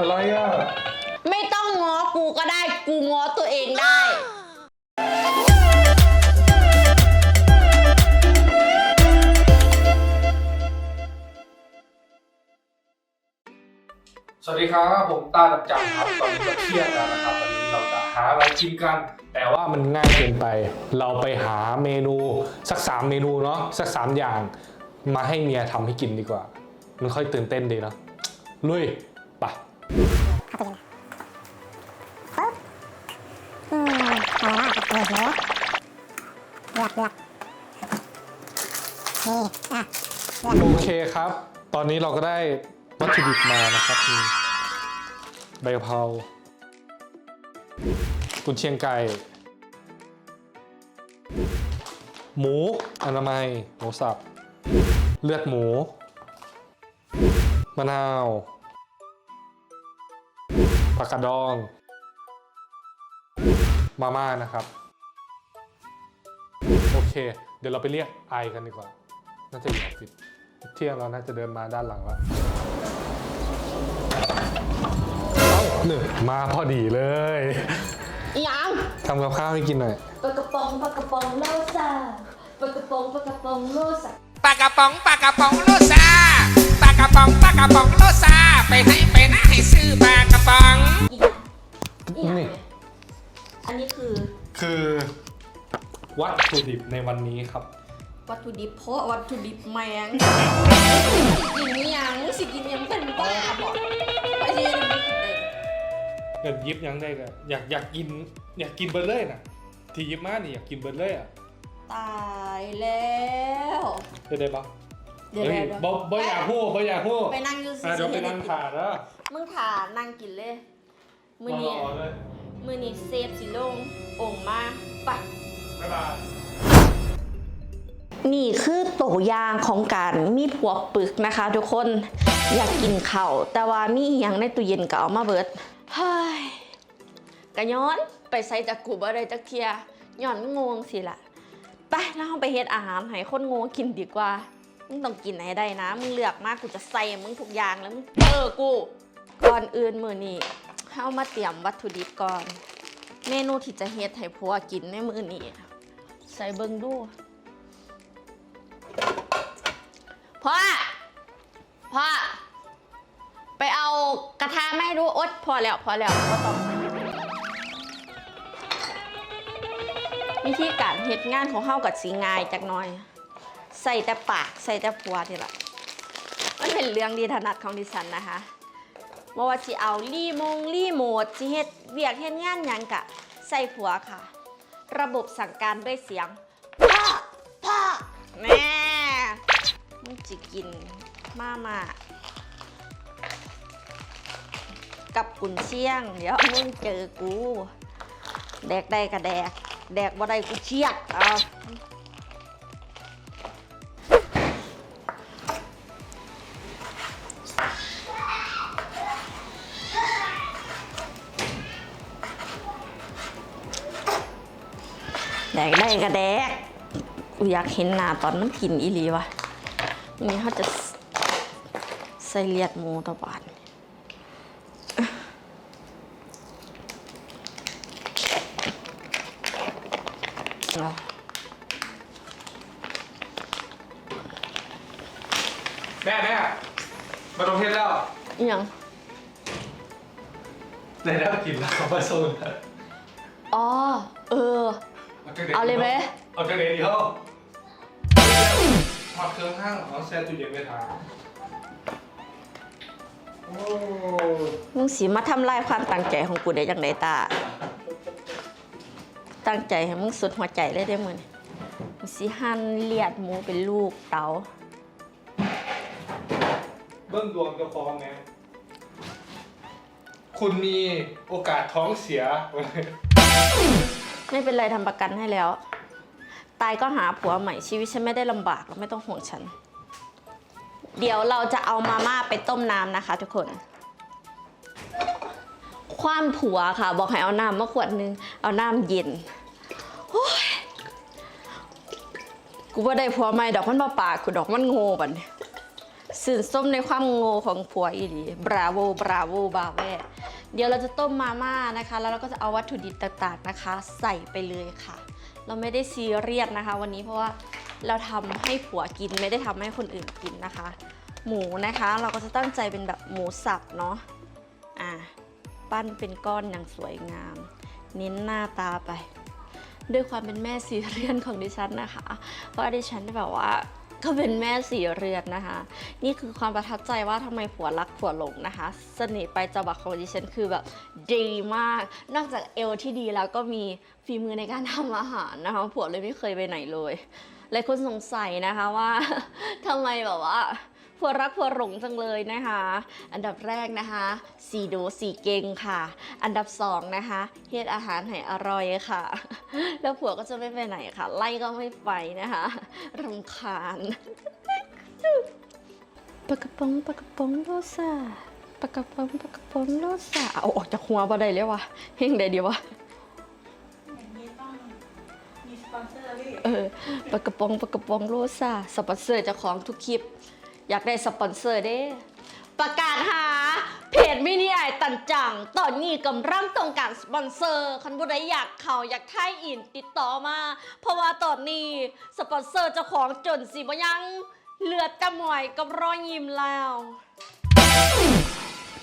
อะไรอะ ไม่ต้องง้อกูก็ได้กูง้อตัวเองได้ สวัสดีครับ ผมตาดับจับครับตอนนี้ก็เที่ยงแล้วนะครับวันนี้เราจะหาอะไรกินกัน แต่ว่ามันง่ายเกินไป เราไปหาเมนูสักสามเมนูเนาะสักสามอย่าง มาให้เมียทำให้กินดีกว่า มันค่อยตื่นเต้นดีเนาะลุย ไปอืมเอาละเลือเลือเลือกเลือกนี่อะโอเคครับ ตอนนี้เราก็ได้วัตถุดิบมานะครับมีใบกะเพรากุนเชียงไก่ หมูอนามัย หมูสับ เลือดหมู มะนาว ผักกาดดอง มาม่านะครับ โอเค เดี๋ยวเราไปเรียกไอกันดีกว่า น่าจะอยู่ออฟฟิศเที่ยงเราน่าจะเดินมาด้านหลังแล้วเอ้าหนึ่งมาพอดีเลยยังทำกับข้าวให้กินหน่อย ปากกระป๋องปากกระป๋องโลซาปากกระป๋องปากกระป๋องโลซาปากกระป๋องปากกระป๋องโลซาปากกระป๋องปากกระป๋องโลซาไปให้ไปนะให้ ซื้อปากกระป๋องอีกอย่างนี่อันนี้คือคือวัตถุดิบในวันนี้ครับ วัตถุดิบเพราะวัตถุดิบแมงกินยังสิกินยังเป็นบ้าบอกไปที่นี่มันกินได้เกิดยิบยังได้ก็อยากอยากกินอยากกินเบอร์เลยนะที่ยิบมานี่อยากกินเบอร์เลยอะตายแล้วได้ได้ปะเดี๋ยวเฮ้ยเดี๋ยวบ่บ่อยากพูดบ่อยากพูดไปนั่งอยูอะเดี๋ยวไปนั่งถ่ายแล้ว มึงถ่านั่งกินเลย มือนี้รอเลย มือนี้เซฟสิลงองค์มาไป บ๊ายบาย นี่คือตัวอย่างของการมีผัวปึกนะคะ ทุกคนอยากกินข้าวแต่ว่ามีอหยังในตู้เย็นก็เอามาเบิดเฮ้ยกะย้อนไปใส่จากกูบ่ได้จักเทียย้อนงงสิล่ะไปแล้วเราไปเฮ็ดอาหารให้คนโง่กินดีกว่า มึงต้องกินให้ได้นะ มึงเลือกมากกูจะใส่มึงทุกอย่างแล้วมึงเจอกู ก่อนอื่นมื้อนี้เฮามาเตรียมวัตถุดิบก่อน เมนูที่จะเฮ็ดให้ผัวกินในมื้อนี้ใส่เบิ่งดูพ่อพ่อไปเอากระทะไม่รู้อดพอแล้วพอแล้วก็ต้องวิธีการเฮ็ดงานของเฮากับสีงายจักหน่อย ใส่แต่ปากใส่แต่ผัวนี่แหละมันเป็นเรื่องดีถนัดของดิฉันนะคะ บ่ว่าสิเอารีมงรีโมทสิเฮ็ดเวียกเฮ็ดงานหยังกะใส่ผัวค่ะ ระบบสั่งการด้วยเสียงพ่อพ่อแม่มึงจะกินมามากับกุนเชียง เดี๋ยวมึงเจอกู แดกได้ก็แดก แดกบ่ได้กูเชียดเอา แดกได้ก็แดกกูอยากเห็นหน้าตอนมันกินอีหลีวะนี่เขาจะใส่เลียดหมูตะบานเอาแม่แม่มาลงเทศแล้วอิหยัง ได้แล้วกินแล้วเขามาสู้นะอ๋อ เออ เอาเลยไหม เอาจากไหนดีเขาถอดเครื่องข้างเอาแช่ตู้เย็นไว้ทานโอ้มึงสีมาทำลายความตั้งใจของกูได้จังไดตา ตั้งใจให้มึงสุดหัวใจเลยได้อมึงมึงสิหั่นเลียดหมูเป็นลูกเต๋าเบื้องดวงจะฟ้องไงคุณมีโอกาสท้องเสีย ไม่เป็นไรทำประกันให้แล้ว ตายก็หาผัวใหม่ชีวิตฉันไม่ได้ลำบากแล้วไม่ต้องห่วงฉัน เดี๋ยวเราจะเอามาม่าไปต้มน้ำนะคะ ทุกคน ความผัวค่ะ บอกให้เอาน้ำมาขวดนึง เอาน้ำเย็นกูว่าได้ผัวใหม่ดอกมันมาปากกูดอกมันโง่บัดน สื่นส้มในความโง่ของผัวอีหลีบราโวบราโวบาแวเดี๋ยวเราจะต้มมาม่านะคะ แล้วเราก็จะเอาวัตถุดิบต่างๆนะคะ ใส่ไปเลยค่ะ เราไม่ได้ซีเรียสนะคะ วันนี้เพราะว่าเราทำให้ผัวกินไม่ได้ทำให้คนอื่นกินนะคะ หมูนะคะเราก็จะตั้งใจเป็นแบบหมูสับเนาะอะปั้นเป็นก้อนอย่างสวยงาม เน้นหน้าตาไป ด้วยความเป็นแม่สีเรือนของดิฉันนะคะ เพราะดิฉันแบบว่า ก็เป็นแม่สีเรือนนะคะ นี่คือความประทับใจว่าทำไมผัวรักผัวหลงนะคะ เสน่ห์ไปลายจังหวะของดิฉันคือแบบดีมาก นอกจากเอวที่ดีแล้วก็มีฝีมือในการทำอาหารนะคะ ผัวเลยไม่เคยไปไหนเลยหลายคนสงสัยนะคะว่าทำไมแบบว่า ผัวรักผัวหลงจังเลยนะคะ อันดับแรกนะคะสีดูสีเก่งค่ะ อันดับสองนะคะเฮ็ดอาหารให้อร่อยค่ะ แล้วผัวก็จะไม่ไปไหนค่ะ ไล่ก็ไม่ไปนะคะรำคาญปากกระป๋องปากกระป๋องโลซาปากกระป๋องปากกระป๋องโลซาเอาออกจากหัวบ่ได้เลยวะเฮงได้ดีวะอย่างนี้ต้องมีสปอนเซอร์พี่เออปากกระป๋องปากกระป๋องโลซาสปอนเซอร์เจ้าของทุกคลิป อยากได้สปอนเซอร์เด้ ประกาศหา เพจมินิไอตันจัง ตอนนี้กำลังต้องการสปอนเซอร์คันบุไดอยากเขาอยากท่ายอินติดต่อมา เพราะว่าตอนนี้สปอนเซอร์เจ้าของจนสิบยังเหลือแต่หมอยกับรอยยิ้มแล้ว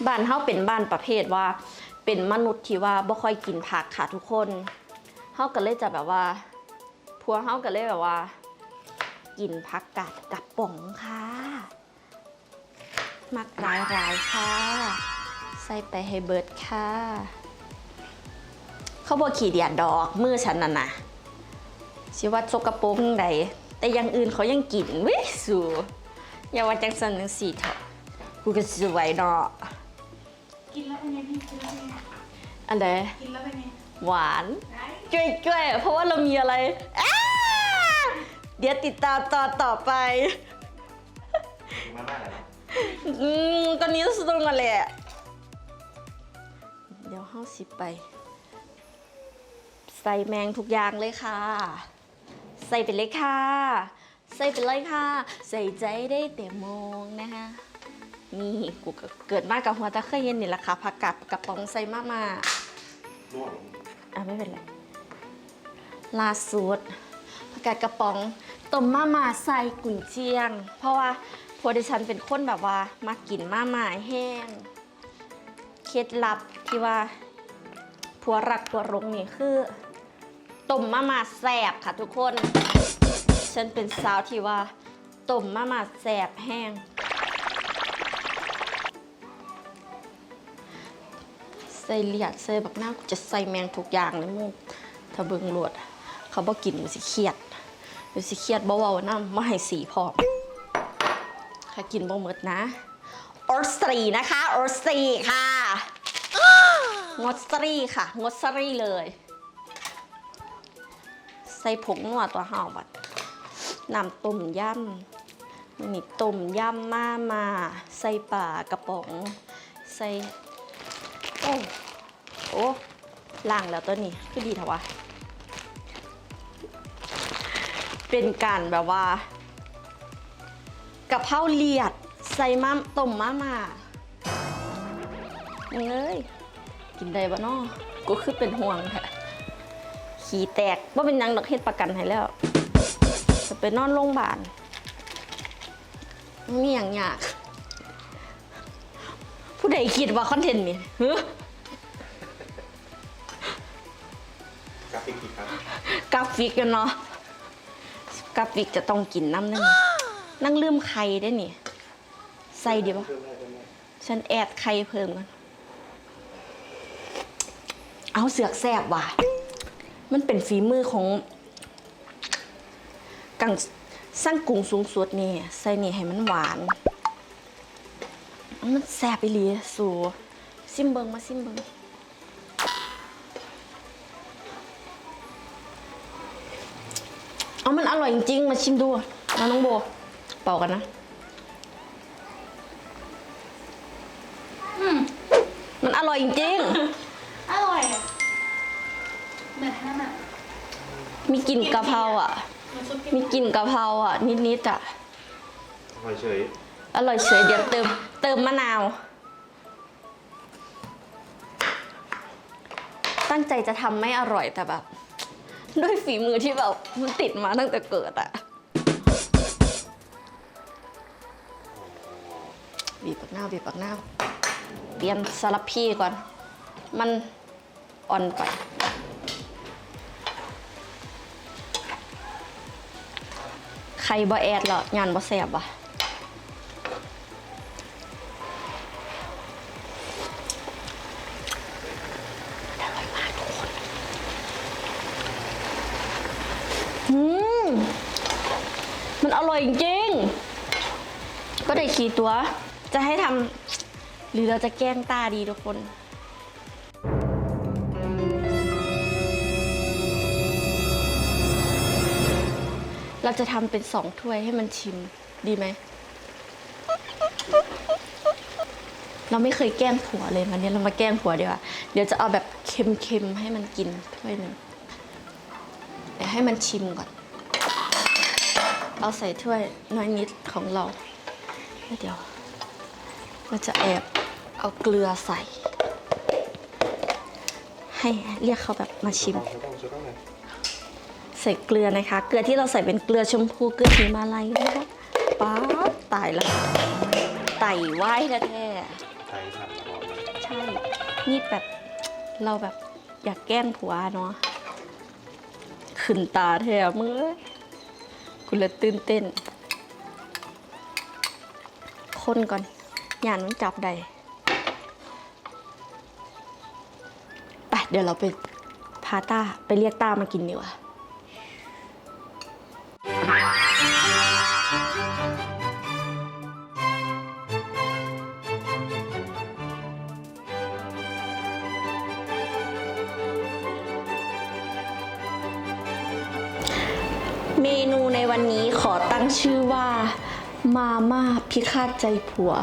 บ้านเฮาเป็นบ้านประเภทว่า เป็นมนุษย์ที่ว่าบ่ค่อยกินผักค่ะทุกคนเฮาก็เลยจะแบบว่าพัวเฮาก็เลยแบบว่า กินผักกาดกระป๋องค่ะ มักหลายหลายๆค่ะ ใส่ไปให้เบิร์ดค่ะ เขาบอกขี่เดียดดอกมือฉันน่ะนะชิว่าสกปรกใดแต่อย่างอื่นเขายังกินวิสูอย่าว่าจังสันจังสีเถอะกูก็สวยเนาะกินแล้วเป็นไงพี่กินแล้วเป็นไงอันใดกินแล้วเป็นไงหวานจ้วยๆเพราะว่าเรามีอะไรอ้าเดี๋ยวติดตามตอนต่อไป อืมตอนนี้สุดตรงกันแหละ เดี๋ยวห้าสิบไป ใส่แมงทุกอย่างเลยค่ะ ใส่ไปเลยค่ะ ใส่ไปเลยค่ะ ใส่ใจได้แต่มองนะคะนี่กูเกิดมากับหัวตะเคยเย็นนี่แหละค่ะผักกาดกระป๋องใส่มามาร่วงอะไม่เป็นไรลาสุดผักกาดกระป๋องต้มมาม่าใส่กุนเชียง เพราะว่า พวดิฉันเป็นคนแบบว่ามากินมาม่าแห้ง เคล็ดลับที่ว่าผัวรักผัวหลงนี่คือต้มมามาแสบค่ะทุกคน ฉันเป็นสาวที่ว่าต้มมามาแสบแห้งใส่เลียดใส่บักหน้าจะใส่แมงทุกอย่างเลยมึงถ้าเบิงโลวด เขาบอกกินมันสิเครียดมันสิเครียดบ่เว้าน้ำไมาให้สีพร้อม ถ้ากินบ่หมดนะออสตรีนะคะออสตรีค่ะ งดสตรีค่ะ งดสตรีเลย ใส่ผงนัวตัวห่าบัดน้ำต้มยำมันมีต้มยำมามา ใส่ปลากระป๋อง ใส่ โอ้โอ้ล่างแล้วตัวนี้คือดีเถอะวะ เป็นการแบบว่า กะเพราเลียด ใส่มาต้มมาม่ายังเลยกินได้ปะเนาะกูคือเป็นห่วงแท้ขี่แตกว่าเป็นหยังดอกเฮ็ดประกันให้แล้ว จะไปนอนโรงพยาบาลมีอย่างยาก ผู้ใดคิดว่าคอนเทนต์นี่เฮ้อกราฟิกกี่ครับกราฟิกกันเนาะกราฟิกจะต้องกินน้ำนึง นั่งลืมไข่ได้นี่ ใส่ดีปะเพิ่มได้เพิ่มได้ฉันแอดไข่เพิ่มกันเอาเสือกแซบว่ะ มันเป็นฝีมือของกังสร้างกรุงสูงสุดนี่ ใส่นี่ให้มันหวาน มันแซบไปลีสูซิมเบิงมาซิมเบิงเอามันอร่อยจริงๆ มาชิมดูนะน้องโบ เป่ากันนะมันอร่อยจริงอร่อยอะเหมือนนั่นอะๆ มีกลิ่นกะเพราอะน้ำซุปมีกลิ่นกะเพราอะ นิดๆอะอร่อยเฉยออร่อยเฉยเดี๋ยวเติมเติมมะนาว ตั้งใจจะทำไม่อร่อยแต่แบบ ด้วยฝีมือที่แบบมันติดมาตั้งแต่เกิดอะ บีบปักหน้าบีบปักหน้าเปลี่ยนสลับพี่ก่อน มันอ่อนไปใครบ่แอดเหรองานบ่แสบวะอืมมันอร่อยจริง ก็ได้ขี่ตัว จะให้ทำหรือเราจะแกล้งตาดีทุกคน เราจะทำเป็นสองถ้วยให้มันชิมดีไหม เราไม่เคยแกล้งผัวเลยวันนี้เรามาแกล้งผัวดีกว่า เดี๋ยวจะเอาแบบเค็มๆให้มันกินถ้วยหนึ่งเดี๋ยวให้มันชิมก่อน เอาใส่ถ้วยน้อยนิดของเราแล้วเดี๋ยว เราจะแอบเอาเกลือใส่ ให้เรียกเขาแบบมาชิมเลยใส่เกลือนะคะ เกลือที่เราใส่เป็นเกลือชมพูเกลือหิมาลัยนะคะป๊าบตายละไต่ไหว้แท้ไทยทกเลยๆใช่ นี่แบบเราแบบอยากแกล้งผัวเนาะขึ้นตาแทบมือกูเลยตื่นเต้น คนก่อน ยานมันจับได้ไปเดี๋ยวเราไปพาต้าไปเรียกต้ามากินดีกว่าเมนูในวันนี้ขอตั้งชื่อว่า มาม่าพิฆาตใจผัว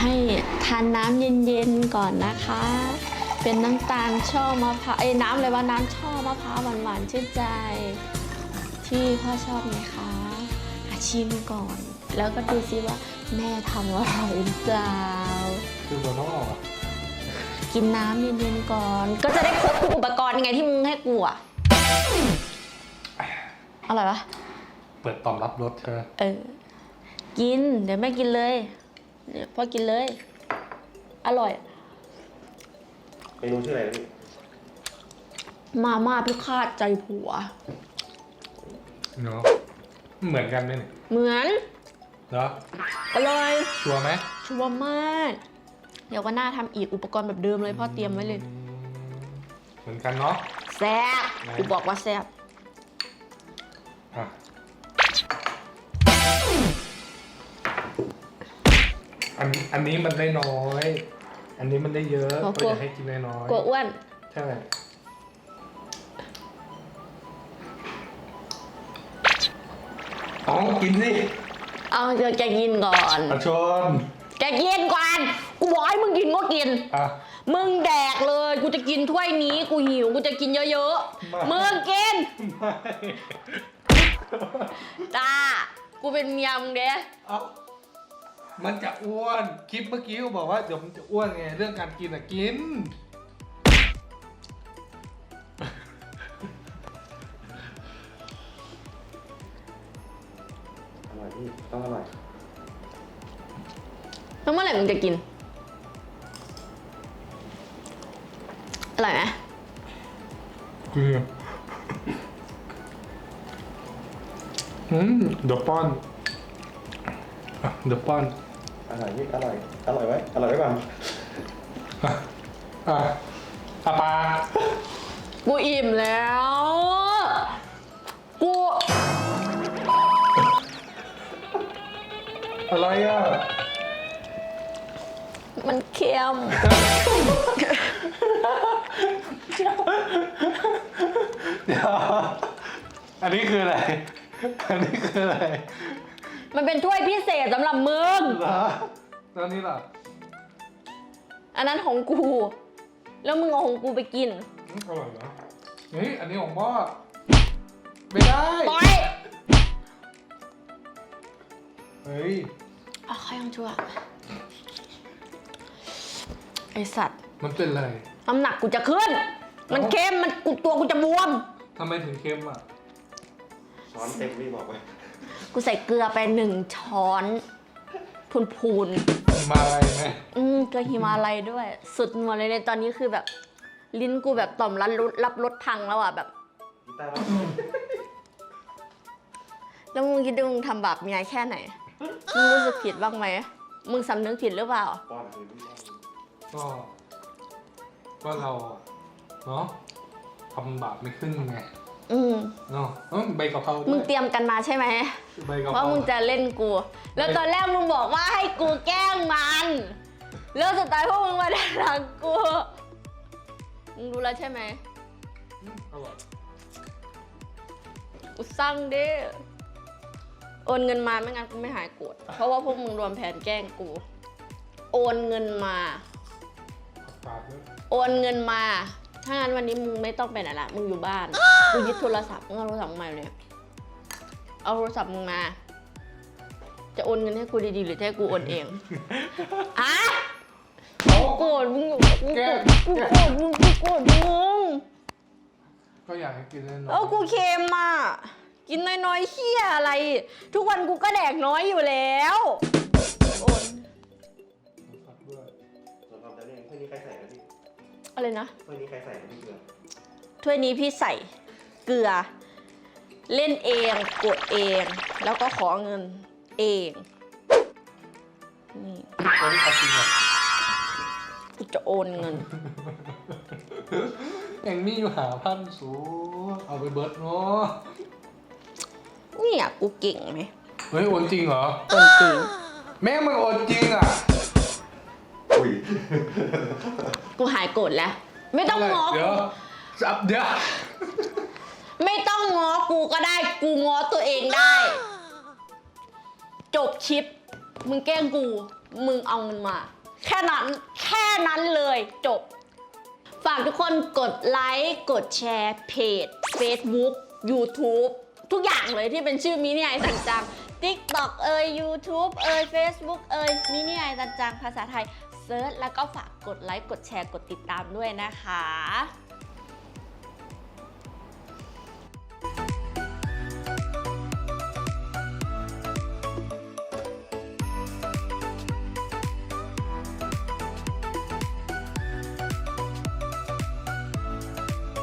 ให้ทานน้ำเย็นๆก่อนนะคะ เป็นน้ำตาลช่อมะพร้าวเอ้ยน้ำเลยว่าน้ำช่อมะพร้าวหวานๆชื่นใจ ที่พ่อชอบไหมคะอาชิมก่อน แล้วก็ดูซิว่าแม่ทำอร่อยหรือเปล่าคือมันต้องออกอะกินน้ำเย็นๆก่อน ก็จะได้ครบทุกอุปกรณ์ไงที่มึงให้กูอะอร่อยปะเปิดต่อมรับรสใช่ไหมเออ กิน เดี๋ยวแม่กินเลย เดี๋ยวพ่อกินเลย อร่อย เมนูชื่ออะไรนะพี่มาม่าพิฆาตใจผัว เนาะเหมือนกันไหมเนี่ยเหมือน เหรออร่อย ชัวร์ไหมชัวร์มาก เดี๋ยววันหน้าทำอีกอุปกรณ์แบบเดิมเลยพ่อเตรียมไว้เลย เหมือนกันเนาะ แซ่บกูบอกว่าแซ่บ อันอันนี้มันได้น้อย อันนี้มันได้เยอะก็อยากให้กินน้อยๆกลัวอ้วนใช่อ๋อกินสิเอาเดี๋ยวแกกินก่อน อาชนแกกินก่อน กูบอกให้มึงกินก็กิน อะ มึงแดกเลย กูจะกินถ้วยนี้ กูหิว กูจะกินเยอะไม่ๆมึงกินไม่จ้ากูเป็นเมียมึงเด้เอา มันจะอ้วน คลิปเมื่อกี้ก็บอกว่าเดี๋ยวมันจะอ้วนไง เรื่องการกินอะกิน อร่อยพี่ต้องอร่อย แล้วเมื่อไหร่มึงจะกิน อร่อยไหมกินอืมเดี๋ยวป้อนอะเดี๋ยวป้อน อร่อยพี่อร่อย อร่อยไหมอร่อยไหมบ้างอะอะอาปากูอิ่มแล้ว กูอะไรอะมันเค็มเดี๋ยวอันนี้คืออะไร อันนี้คืออะไร มันเป็นถ้วยพิเศษสำหรับมึง เหรอแล้วนี่ล่ะอันนั้นของกู แล้วมึงเอาของกูไปกิน อืมอร่อยนะเฮ้ยอันนี้ของพ่อไม่ได้ ปล่อยเฮ้ยอะใครยังชั่ว ไอสัตว์ มันเป็นอะไรน้ำหนักกูจะขึ้น มันเค็ม มันกูตัวกูจะบวม ทำไมถึงเค็มอะ ช้อนเต็มพี่บอกไว้ กูใส่เกลือไปหนึ่งช้อน พูนพูนมาอะไรไหมๆอืมเกลือฮิมาลัยด้วย สุดหมดเลยในตอนนี้คือแบบ ลิ้นกูแบบต่อมรับรสรับรสพังแล้วอะแบบ กีตาร์ว่าแล้วมึงคิดดูมึงทำบาปเมียแค่ไหน มึงรู้สึกผิดบ้างไหม มึงสำนึกผิดหรือเปล่า ป้อนคืนพี่ป้อนก็ ก็เราอะเนาะทำบาปไม่ขึ้นไง อืมเนาะเอ้ยใบกะเพราด้มึวงยเตรียมกันมาใช่ไหมใบกะเพว่ารามึงจะเล่นกู แล้วตอนแรกมึงบอกว่าให้กูแกล้งมัน แล้วสุดท้ายพวกมึงมาด่าหลังกู มึงรู้แล้วใช่ไหมอืมอร่อยกูสั่งดิโอนเงินมาไม่งั้นกูไม่หายโกรธ เพราะว่าพวกมึงรวมแผนแกล้งกู โอนเงินมาฝากด้วยโอนเงินมา ถ้างั้นวันนี้มึงไม่ต้องไปไหนละ มึงอยู่บ้าน กูยึดโทรศัพท์มึงเอาโทรศัพท์มึงมาเลยเอาโทรศัพท์มึงมา จะโอนเงินให้กูดีๆหรือจะให้กูโอนเองอะกูโกรธมึงอยู่กูโกรธกูโกรธมึงกูโกรธมึงก็อยากให้กินแน่นอนเออกูเค็มอะกินน้อยๆเฮียอะไร ทุกวันกูก็แดกน้อยอยู่แล้วโอนฝากด้วยส่วนความจะเล่นถ้วยนี้ใครใส่นะพี่อะไรนะถ้วยนี้ใครใส่นะพี่เกลือถ้วยนี้พี่ใส่ เกลือ เล่นเองกดเอง แล้วก็ขอเงินเองนี่ตัวนี้เอาจริงเหรอกูจะโอนเงินยังมีอยู่หาพันสูเอาไปเบิร์ดเนาะเนี่ยกูเก่งไหมเฮ้ยโอนจริงเหรอ โอนจริงแม่งมันโอนจริงอะ อุ้ยกูหายโกรธแล้ว ไม่ต้องง้อเดี๋ยวสับเดี๋ยว ไม่ต้องง้อกูก็ได้ กูง้อตัวเองได้ จบคลิป มึงแกล้งกู มึงเอาเงินมา แค่นั้น แค่นั้นเลยจบ ฝากทุกคนกดไลค์ กดแชร์เพจ Facebook YouTube ทุกอย่างเลยที่เป็นชื่อมินิไอสันจัง TikTok เอ่ย YouTube เอ่ย Facebook เอ่ยมินิไอสันจังภาษาไทยเซิร์ชแล้วก็ฝากกดไลค์ กดแชร์ กดติดตามด้วยนะคะ